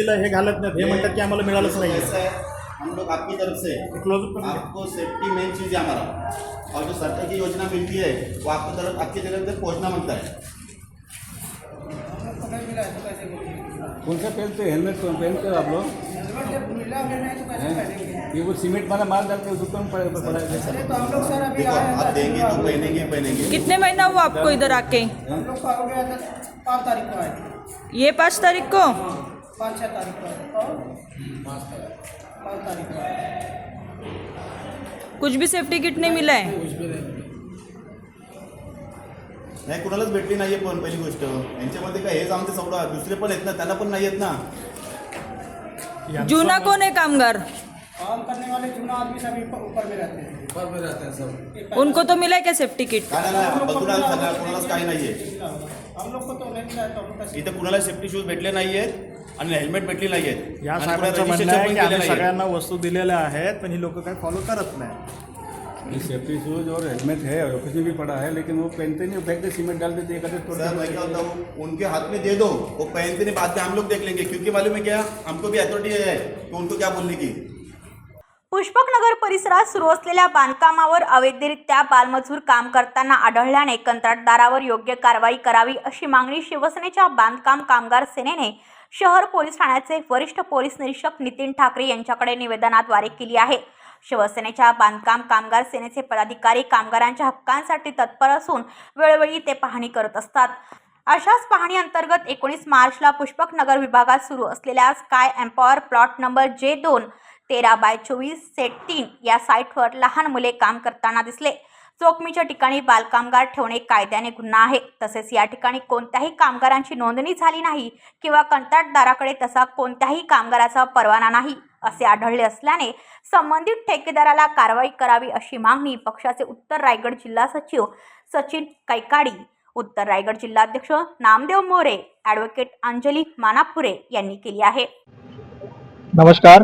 सेफ्टीला हे घालत नाहीत. हे म्हणतात की आम्हाला मिळालंच नाही ऐसा है हम लोग आपकी तरफ़ से क्लोज आपको सेफ्टी मेन चीज़ है हमारा और जो सरकार की योजना मिलती है वो आपको तरफ़ आपकी तरफ़ तक पहुँचना माँगता है. कौन सा पहनते हैं हेलमेट कौन पहनते हो आप लोग? ये वो सीमेंट वाला माल डालते हैं उसको कौन पड़ा पड़ा हम लोग सर। अभी देखो आए आप देंगे तो पहनेंगे पहनेंगे. कितने महीना हुआ आपको इधर आके? हम लोग का हो पाँच तारीख को आए ये पाँच तारीख को? पाँच छः तारीख को। और पाँच तारीख। को। कुछ भी सेफ्टी किट नहीं मिला है? नाही कुणालाच भेटली नाहीये पण पहिली गोष्ट. यांच्यामध्ये काय हेच आमचे दुसरे पण आहेत ना त्यांना पण नाही आहेत ना जूना कौन है कामगार? काम करने वाले चुना आदमी सभी ऊपर ऊपर में रहते हैं। ऊपर में रहते हैं सब। उनको तो मिला है क्या सेफ्टी किट काय नाही नाही, बघून आलं सगळं कुणालाच काही नाहीये. हम लोग को तो नहीं मिला है तो हम लोग का इथे कुणाला सेफ्टी शूज़ भेटले नाहीयेत. आणि हेल्मेट भेटली या साहेबांचं म्हणणं आहे की आम्ही सगळ्यांना वस्तू दिलेल्या आहेत पण ही लोक काय फॉलो करत नाही. सेफ्टी शूज़ और हेलमेट है ऑफ़िस में भी पड़ा है लेकिन वो पहनते नहीं वो फेंकते सीमेंट डाल देते एक सर मैं क्या होता हूँ उनके हाथ में दे दो वो पहनते नहीं बाद में हम लोग देख लेंगे क्योंकि मालूम है क्या? हमको भी अथॉरिटी है तो उनको क्या बोलने की? पुष्पकनगर परिसरात सुरू असलेल्या बांधकामावर अवैधरित्या बालमजूर काम करताना आढळल्याने कंत्राटदारावर योग्य कारवाई करावी अशी मागणी शिवसेनेच्या बांधकाम कामगार सेनेने शहर पोलीस ठाण्याचे वरिष्ठ पोलीस निरीक्षक नितीन ठाकरे यांच्याकडे निवेदनाद्वारे केली आहे. शिवसेनेच्या बांधकाम कामगार सेनेचे पदाधिकारी कामगारांच्या हक्कांसाठी तत्पर असून वेळोवेळी ते पाहणी करत असतात. अशाच पाहणी अंतर्गत एकोणीस मार्चला पुष्पक नगर विभागात सुरू असलेल्या स्काय एम्पॉवर प्लॉट नंबर जे दोन तेरा बाय चोवीस सेट तीन या साईटवर लहान मुले काम करताना दिसले. चोकमीच्या ठिकाणी बालकामगार ठेवणे कायद्याने गुन्हा आहे. तसेच या ठिकाणी कोणत्याही कामगारांची नोंदणी झाली नाही किंवा कंत्राटदाराकडे तसा कोणत्याही कामगाराचा परवाना नाही असे आढळले असल्याने संबंधित ठेकेदाराला कारवाई करावी अशी मागणी पक्षाचे उत्तर रायगड जिल्हा सचिव सचिन कैकाडी उत्तर रायगड जिल्हाध्यक्ष नामदेव मोरे ॲडव्होकेट अंजली मानापुरे यांनी केली आहे. नमस्कार.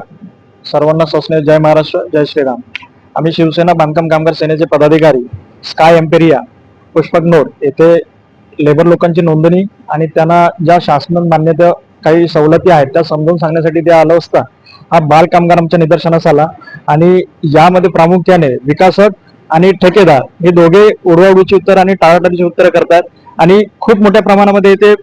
सर्वांना सस्ने जय महाराष्ट्र जय श्रीराम. आम्ही शिवसेना बांधकाम कामगार सेनेचे पदाधिकारी स्काय एम्पेरिया पुष्पक नोड येथे लेबर लोकांची नोंदणी आणि त्यांना ज्या शासन मान्यता काही सवलती आहेत त्या समजून सांगण्यासाठी ते आलो असता हा बाल कामगार आमच्या निदर्शनास आला. आणि यामध्ये प्रामुख्याने विकासक आणि ठेकेदार हे दोघे उडवाउडीची उत्तर आणि टाळाटाळीची उत्तरं करतात. आणि खूप मोठ्या प्रमाणामध्ये ते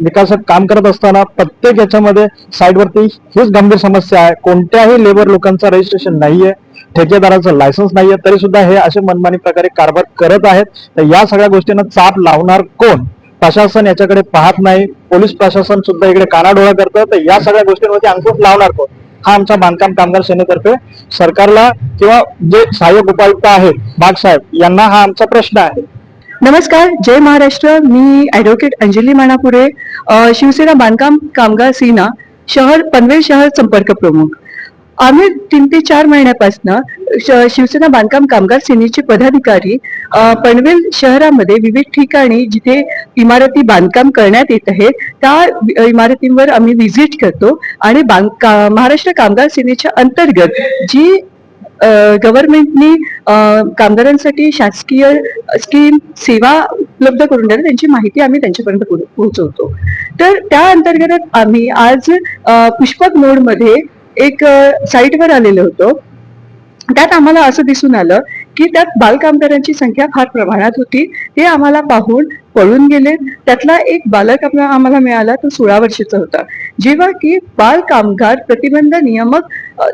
विकासात विकासक काम करत असताना प्रत्येक याच्यामध्ये साईडवरती हीच गंभीर समस्या आहे. कोणत्याही लेबर लोकांचं रजिस्ट्रेशन नाहीये ठेकेदाराचं लायसन्स नाहीये तरी सुद्धा हे असे मनमानी प्रकारे कारभार करत आहेत. तर या सगळ्या गोष्टींना चाप लावणार कोण? प्रशासन याच्याकडे पाहत नाही. पोलीस प्रशासन सुद्धा इकडे कानाडोळा करतं. तर या सगळ्या गोष्टींवरती अंकुश लावणार कोण? हा आमच्या बांधकाम कामगार सेनेतर्फे सरकारला किंवा जे सहाय्यक उपायुक्त आहेत बाग साहेब यांना हा आमचा प्रश्न आहे. नमस्कार जय महाराष्ट्र. मी ॲडव्होकेट अंजली मानापुरे शिवसेना बांधकाम कामगार सेना शहर पनवेल शहर संपर्क प्रमुख. आम्ही तीन ते चार महिन्यापासून शिवसेना बांधकाम कामगार सेनेचे पदाधिकारी पनवेल शहरामध्ये विविध ठिकाणी जिथे इमारती बांधकाम करण्यात येत आहेत त्या इमारतींवर आम्ही व्हिजिट करतो आणि बांध का- महाराष्ट्र कामगार सेनेच्या अंतर्गत जी गव्हर्नमेंटनी कामगारांसाठी शासकीय स्कीम सेवा उपलब्ध करून द्यायला त्यांची माहिती आम्ही त्यांच्यापर्यंत पोहो- पोहोचवतो. तर त्या अंतर्गत आम्ही आज पुष्पक मोडमध्ये एक साईटवर आलेलो होतो. त्यात आम्हाला असं दिसून आलं की त्यात बालकामगारांची संख्या फार प्रमाणात होती. हे आम्हाला पाहून पळून गेले त्यातला एक बालक आपला आम्हाला मिळाला तो सोळा वर्षाचा होता. जेव्हा की बाल कामगार प्रतिबंध नियामक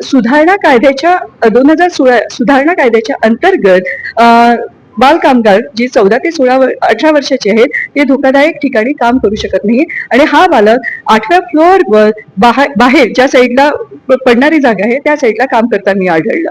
सुधारणा कायद्याच्या दोन हजार सोळा सुधारणा कायद्याच्या अंतर्गत बाल कामगार जे चौदा ते सोळा अठरा वर्षाचे आहेत ते धोकादायक ठिकाणी काम करू शकत नाही. आणि हा बालक आठव्या फ्लोअरवर बाहेर बाहेर ज्या साईडला पडणारी जागा आहे त्या साईडला काम करताना आढळलं.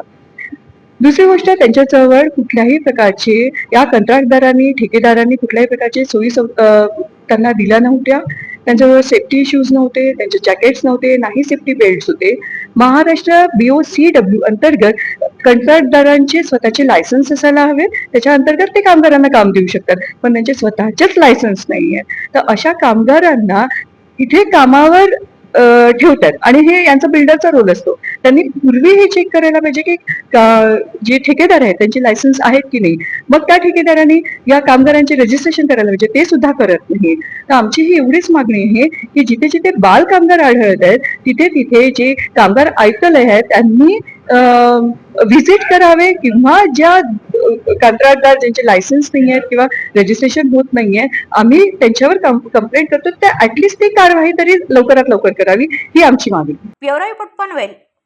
दुसरी गोष्ट त्यांच्याजवळ कुठल्याही प्रकारचे या कंत्राटदारांनी ठेकेदारांनी कुठल्याही प्रकारचे सोयी त्यांना दिल्या नव्हत्या. त्यांच्याजवळ सेफ्टी इश्यूज नव्हते त्यांचे जॅकेट्स नव्हते नाही सेफ्टी बेल्ट होते. महाराष्ट्र बीओ सी डब्ल्यू अंतर्गत कंत्राटदारांचे स्वतःचे लायसन्स असायला हवे त्याच्या अंतर्गत ते कामगारांना काम देऊ शकतात. पण त्यांचे स्वतःचेच लायसन्स नाहीये. तर अशा कामगारांना इथे कामावर ठेवतात. आणि हे यांचा बिल्डरचा रोल असतो. त्यांनी पूर्वी हे चेक करायला पाहिजे की जे ठेकेदार आहेत त्यांचे लायसन्स आहेत की नाही? मग त्या ठेकेदारांनी या कामगारांचे रजिस्ट्रेशन करायला पाहिजे. ते सुद्धा करत नाही. तर आमची ही एवढीच मागणी आहे की जिथे जिथे बाल कामगार आढळत आहेत तिथे तिथे जे कामगार आयुक्तालय आहेत त्यांनी व्हिजिट करावे किंवा ज्या कंत्राटदार ज्यांचे लायसन्स नाही आहेत किंवा रजिस्ट्रेशन होत नाहीये आम्ही त्यांच्यावर कंप्लेंट करतो. त्या ऍटलिस्ट ती कारवाई तरी लवकरात लवकर करावी ही आमची मागणी ब्युरो रिपोर्ट पनवेल.